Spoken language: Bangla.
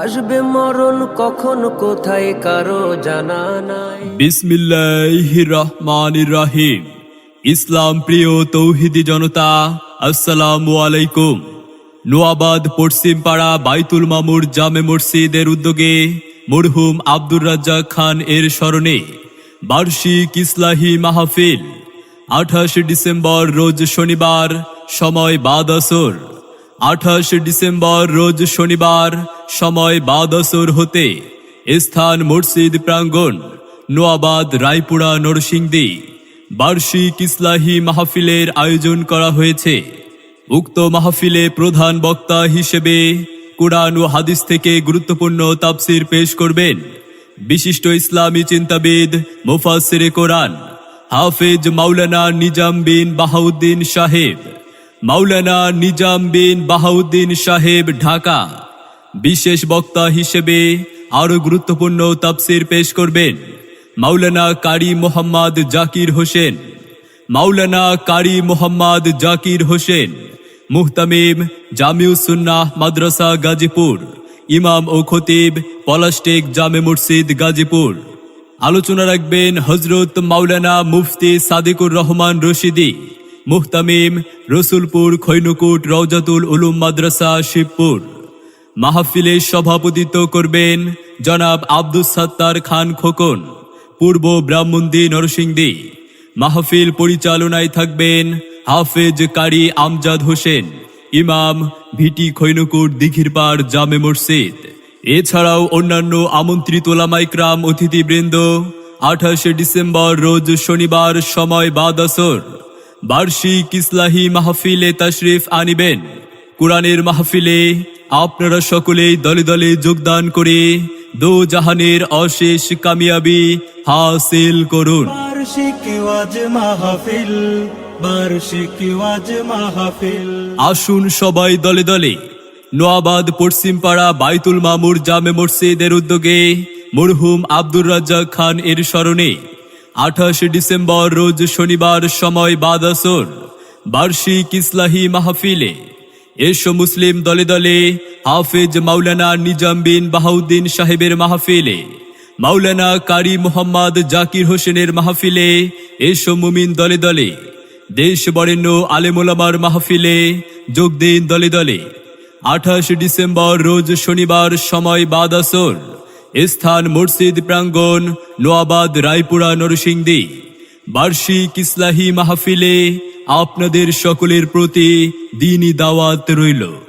আসবে মরণ কখন, কোথায় কারও জানা নাই। বিসমিল্লাহ রহমান রাহিম ইসলাম প্রিয় তৌহিদি জনতা, আসসালামু আলাইকুম। নোয়াবাদ পশ্চিম পাড়া বাইতুল মামুর জামে মসজিদের উদ্যোগে মরহুম আব্দুর রাজ্জাক খান এর স্মরণে বার্ষিক ইসলাহি মাহফিল। আঠাশ ডিসেম্বর রোজ শনিবার, সময় বাদ আসর। আঠাশ ডিসেম্বর রোজ শনিবার সময় বাদ আসর হতে স্থান মসজিদ প্রাঙ্গণ নোয়াবাদ রায়পুরা, নরসিংদী। বার্ষিক ইসলাহি মাহফিলের আয়োজন করা হয়েছে। উক্ত মাহফিলে প্রধান বক্তা হিসেবে কোরআন ও হাদিস থেকে গুরুত্বপূর্ণ তাফসির পেশ করবেন বিশিষ্ট ইসলামী চিন্তাবিদ মুফাসিরে কোরআন, হাফেজ মাওলানা নিজাম বিন বাহাউদ্দিন সাহেব। মাওলানা নিজাম বিন বাহাউদ্দিন সাহেব, ঢাকা। বিশেষ বক্তা হিসেবে আরও গুরুত্বপূর্ণ তাফসির পেশ করবেন মাওলানা কারি মোহাম্মদ জাকির হোসেন, মাওলানা কারি মোহাম্মদ জাকির হোসেন, মুহতামিম জামিউসুন্নাহ মাদ্রাসা গাজীপুর, ইমাম ও খতিব পলাস্টিক জামে মসজিদ গাজীপুর। আলোচনা রাখবেন হজরত মাওলানা মুফতি সাদিকুর রহমান রশিদি, মুহতামিম রসুলপুর খৈনুকুট রওজাতুল উলুম মাদ্রাসা শিবপুর। মাহফিলে সভাপতিত্ব করবেন জনাব আব্দুস সাত্তার খান খোকন, পূর্ব ব্রাহ্মণদী নরসিংদী। মাহফিল পরিচালনায় থাকবেন হাফেজ কারি আমজাদ হোসেন, ইমাম ভিটি খৈনকুট দিঘিরপাড় জামে মসজিদ। এছাড়াও অন্যান্য আমন্ত্রিত ওলামাইকরাম, অতিথিবৃন্দ, আঠাশে ডিসেম্বর রোজ শনিবার সময় বাদ আসর। বার্ষিক ইসলাহি মাহফিলে তাশরিফ আনিবেন। কোরআনের মাহফিলে আপনারা সকলেই দলে দলে যোগদান করে দো জাহানের অশেষ কামিয়াবি হাসিল করুন। বার্ষিক বার্ষিক ওয়াজ মাহফিল। আসুন সবাই দলে দলে। নোয়াবাদ পশ্চিমপাড়া বাইতুল মামুর জামে মসজিদের উদ্যোগে মরহুম আব্দুর রাজ্জাক খান এর স্মরণে আঠাশে ডিসেম্বর রোজ শনিবার সময় বাদ আসর। বার্ষিক ইসলাহি মাহফিলে এসো মুসলিম দলে দলে, হাফেজ মাওলানা নিজাম বিন বাহাউদ্দিন সাহেবের মাহফিলে। মাওলানা কারি মোহাম্মদ জাকির হোসেনের মাহফিলে এসো মুমিন দলে দলে। দেশ বরেণ্য আলেমোলামার মাহফিলে যোগ দিন দলে দলে। আঠাশ ডিসেম্বর রোজ শনিবার সময় বাদ আসর। স্থান মসজিদ প্রাঙ্গণ, নোয়াবাদ, রায়পুরা, নরসিংদী। বার্ষিক ইসলাহি মাহফিলে আপনাদের সকলের প্রতি দিনই দাওয়াত রইল।